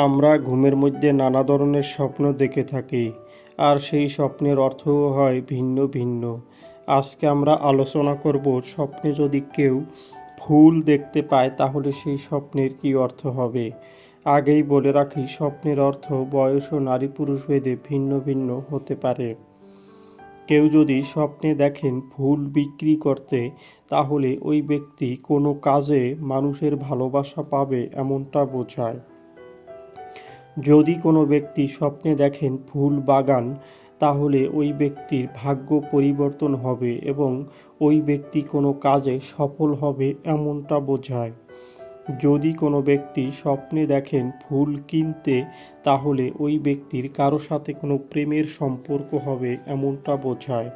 আমরা ঘুমের মধ্যে নানা ধরনের স্বপ্ন দেখে থাকি, আর সেই স্বপ্নের অর্থও হয় ভিন্ন ভিন্ন। আজকে আমরা আলোচনা করব স্বপ্নে যদি কেউ ফুল দেখতে পায়, তাহলে সেই স্বপ্নের কী অর্থ হবে? আগেই বলে রাখি, স্বপ্নের অর্থ বয়স ও নারী পুরুষ ভেদে ভিন্ন ভিন্ন হতে পারে। কেউ যদি স্বপ্নে দেখেন ফুল বিক্রি করতে, তাহলে ওই ব্যক্তি কোনো কাজে মানুষের ভালোবাসা পাবে এমনটা বোঝায়। যদি কোনো ব্যক্তি স্বপ্নে দেখেন ফুল বাগান, তাহলে ওই ব্যক্তির ভাগ্য পরিবর্তন হবে এবং ওই ব্যক্তি কোনো কাজে সফল হবে এমনটা বোঝায়। যদি কোনো ব্যক্তি স্বপ্নে দেখেন ফুল কিনতে, তাহলে ওই ব্যক্তির কারও সাথে কোনো প্রেমের সম্পর্ক হবে এমনটা বোঝায়।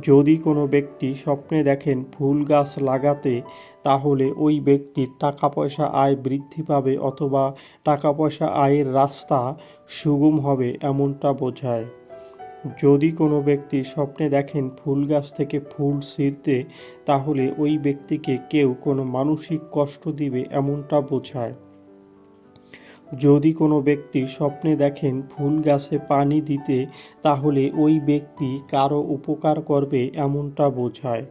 যদি কোনো ব্যক্তি স্বপ্নে দেখেন ফুল গাছ লাগাতে, তাহলে ওই ব্যক্তির টাকা পয়সা আয় বৃদ্ধি পাবে অথবা টাকা পয়সা আয়ের রাস্তা সুগম হবে এমনটা বোঝায়। যদি কোনো ব্যক্তি স্বপ্নে দেখেন ফুল গাছ থেকে ফুল ছিঁড়তে, তাহলে ওই ব্যক্তিকে কেউ কোনো মানসিক কষ্ট দিবে এমনটা বোঝায়। যদি কোনো ব্যক্তি স্বপ্নে দেখেন ফুল গাছে পানি দিতে, তাহলে ওই ব্যক্তি কারও উপকার করবে এমনটা বোঝায়।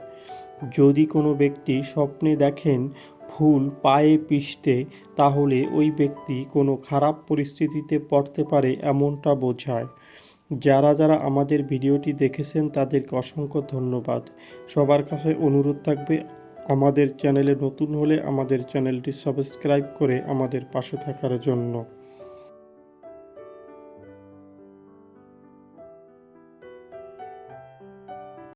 যদি কোনো ব্যক্তি স্বপ্নে দেখেন ফুল পায়ে পিষতে, তাহলে ওই ব্যক্তি কোনো খারাপ পরিস্থিতিতে পড়তে পারে এমনটা বোঝায়। যারা যারা আমাদের ভিডিওটি দেখেছেন, তাদেরকে অসংখ্য ধন্যবাদ। সবার কাছে অনুরোধ থাকবে আমাদের চ্যানেলে নতুন হলে আমাদের চ্যানেলটি সাবস্ক্রাইব করে আমাদের পাশে থাকার জন্য।